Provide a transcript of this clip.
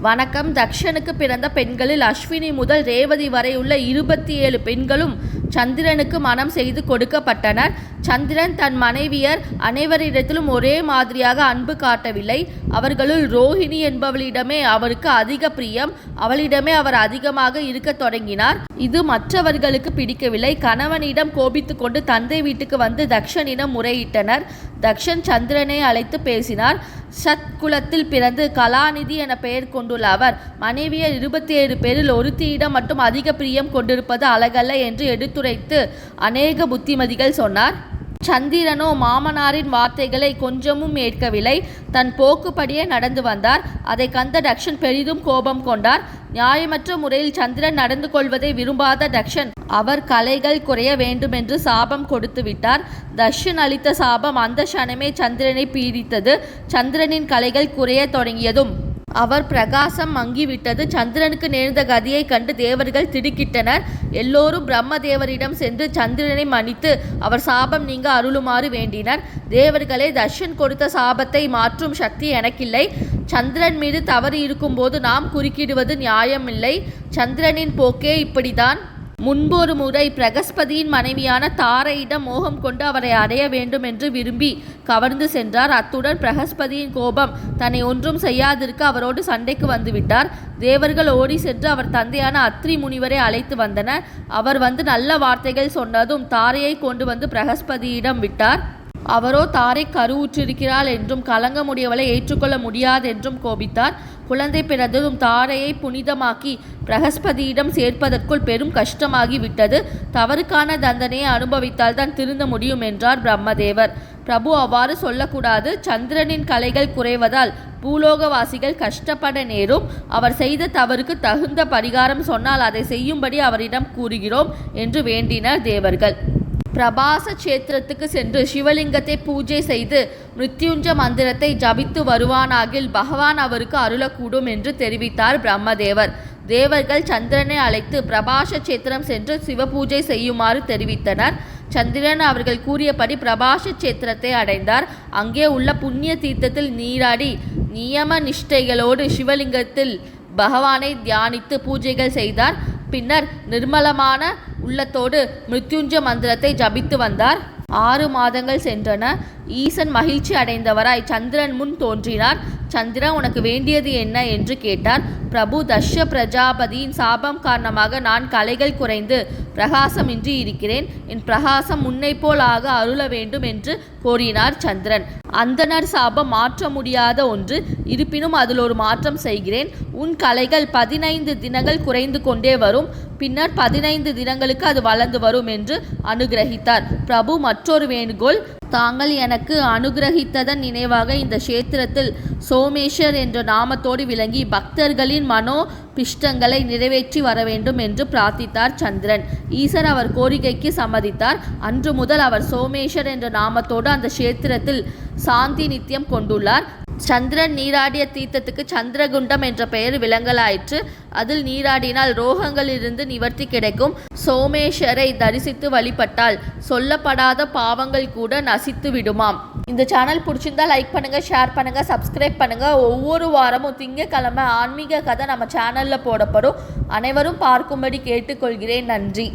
வணக்கம். தக்ஷனுக்கு பிறந்த பெண்களில் அஸ்வினி முதல் ரேவதி வரை உள்ள இருபத்தி ஏழு பெண்களும் சந்திரனுக்கு மனம் செய்து கொடுக்கப்பட்டனர். சந்திரன் தன் மனைவியர் அனைவரிடத்திலும் ஒரே மாதிரியாக அன்பு காட்டவில்லை. அவர்களுள் ரோஹிணி என்பவளிடமே அவருக்கு அதிக பிரியம். அவளிடமே அவர் அதிகமாக இருக்கத் தொடங்கினார். இது மற்றவர்களுக்கு பிடிக்கவில்லை. கணவனிடம் கோபித்து கொண்டு தந்தை வீட்டுக்கு வந்து தக்ஷனிடம் முறையிட்டனர். தக்ஷன் சந்திரனை அழைத்து பேசினார். சத் குலத்தில் பிறந்து கலாநிதி என பெயர் கொண்டுள்ள அவர் மனைவியர் இருபத்தி ஏழு பேரில் ஒருத்தியிடம் மட்டும் அதிக பிரியம் கொண்டிருப்பது அழகல்ல என்று எடுத்துரைத்து அநேக புத்திமதிகள் சொன்னார். சந்திரனோ மாமனாரின் வார்த்தைகளை கொஞ்சமும் ஏற்கவில்லை. தன் போக்குப்படியே நடந்து வந்தார். அதை கந்த டக்ஷன் பெரிதும் கோபம் கொண்டார். நியாயமற்ற முறையில் சந்திரன் நடந்து கொள்வதை விரும்பாத டக்ஷன் அவர் கலைகள் குறைய வேண்டுமென்று சாபம் கொடுத்து விட்டார். தக்ஷன் அளித்த சாபம் அந்த சனமே சந்திரனை பீடித்தது. சந்திரனின் கலைகள் குறைய தொடங்கியதும் அவர் பிரகாசம் மங்கிவிட்டது. சந்திரனுக்கு நேர்ந்த கதியை கண்டு தேவர்கள் திடுக்கிட்டனர். எல்லோரும் பிரம்மதேவரிடம் சென்று சந்திரனை மன்னித்து அவர் சாபம் நீங்க அருளுமாறு வேண்டினர். தேவர்களே தர்ஷன் கொடுத்த சாபத்தை மாற்றும் சக்தி எனக்கில்லை. சந்திரன் மீது தவறு இருக்கும்போது நாம் குறுக்கிடுவது நியாயமில்லை. சந்திரனின் போக்கே இப்படிதான் முன்பொரு முறை பிரகஸ்பதியின் மனைவியான தாரையிடம் மோகம் கொண்டு அவரை அடைய வேண்டும் என்று விரும்பி கவர்ந்து சென்றார். அத்துடன் பிரகஸ்பதியின் கோபம் தன்னை ஒன்றும் செய்யாதிருக்க அவரோடு சண்டைக்கு வந்துவிட்டார். தேவர்கள் ஓடி சென்று அவர் தந்தையான அத்ரி முனிவரை அழைத்து வந்தனர். அவர் வந்து நல்ல வார்த்தைகள் சொன்னதும் தாரையை கொண்டு வந்து பிரகஸ்பதியிடம் விட்டார். அவரோ தாரை கருவுற்றிருக்கிறாள் என்றும் கலங்க முடியவளை ஏற்றுக்கொள்ள முடியாதென்றும் கோபித்தார். குழந்தை பிறந்ததும் தாரையை புனிதமாக்கி பிரகஸ்பதியிடம் சேர்ப்பதற்குள் பெரும் கஷ்டமாகிவிட்டது. தவறுக்கான தண்டனையை அனுபவித்தால்தான் திருந்த முடியும் என்றார் பிரம்மதேவர். பிரபு அவ்வாறு சொல்லக்கூடாது. சந்திரனின் கலைகள் குறைவதால் பூலோகவாசிகள் கஷ்டப்பட நேரும். அவர் செய்த தவறுக்கு தகுந்த பரிகாரம் சொன்னால் அதை செய்யும்படி அவரிடம் கூறுகிறோம் என்று வேண்டினர் தேவர்கள். பிரபாச கஷேத்திரத்துக்கு சென்று சிவலிங்கத்தை பூஜை செய்து மிருத்யுஞ்ச மந்திரத்தை ஜபித்து வருவானாகில் பகவான் அவருக்கு அருளக்கூடும் என்று தெரிவித்தார் பிரம்மதேவர். தேவர்கள் சந்திரனை அழைத்து பிரபாஷ சேத்திரம் சென்று சிவபூஜை செய்யுமாறு தெரிவித்தனர். சந்திரன் அவர்கள் கூறியபடி பிரபாச சேத்திரத்தை அடைந்தார். அங்கே உள்ள புண்ணிய தீர்த்தத்தில் நீராடி நியம நிஷ்டைகளோடு சிவலிங்கத்தில் பகவானை தியானித்து பூஜைகள் செய்தார். பின்னர் நிர்மலமான உள்ளத்தோடு மிருத்யுஞ்ச மந்திரத்தை ஜபித்து வந்தார். ஆறு மாதங்கள் சென்றன. ஈசன் மகிழ்ச்சி அடைந்தவராய் சந்திரன் முன் தோன்றினார். சந்திரா உனக்கு வேண்டியது என்ன என்று கேட்டார். பிரபு தஷ்ய பிரஜாபதியின் சாபம் காரணமாக நான் கலைகள் குறைந்து பிரகாசமின்றி இருக்கிறேன். என் பிரகாசம் முன்னை போலாக அருள வேண்டும் என்று கோரினார் சந்திரன். அந்தனர் சாபம் மாற்ற முடியாத ஒன்று. இருப்பினும் அதில் ஒரு மாற்றம் செய்கிறேன். உன் கலைகள் பதினைந்து தினங்கள் குறைந்து கொண்டே வரும். பின்னர் பதினைந்து தினங்களுக்கு அது வளர்ந்து வரும் என்று அனுகிரகித்தார். பிரபு மற்றொரு வேண்டுகோள். தாங்கள் எனக்கு அனுகிரகித்ததன் நினைவாக இந்த கஷேத்திரத்தில் சோமேஸ்வர் என்ற நாமத்தோடு விளங்கி பக்தர்களின் மனோ பிஷ்டங்களை நிறைவேற்றி வர வேண்டும் என்று பிரார்த்தித்தார் சந்திரன். ஈசர் அவர் கோரிக்கைக்கு சம்மதித்தார். அன்று முதல் அவர் சோமேஸ்வர் என்ற நாமத்தோடு அந்த கஷேத்திரத்தில் சாந்தி நித்தியம் கொண்டுள்ளார். சந்திரன் நீராடிய தீர்த்தத்துக்கு சந்திரகுண்டம் என்ற பெயர் விளங்கலாயிற்று. அதில் நீராடினால் ரோகங்களிலிருந்து நிவர்த்தி கிடைக்கும். சோமேஸ்வரை தரிசித்து வழிபட்டால் சொல்லப்படாத பாவங்கள் கூட நசித்து விடுமாம். இந்த சேனல் பிடிச்சிருந்தா லைக் பண்ணுங்க ஷேர் பண்ணுங்க சப்ஸ்கிரைப் பண்ணுங்க. ஒவ்வொரு வாரமும் திங்கக்கிழமை ஆன்மீக கதை நம்ம சேனல்ல போடப்படும். அனைவரும் பார்க்கும்படி கேட்டுக்கொள்கிறேன். நன்றி.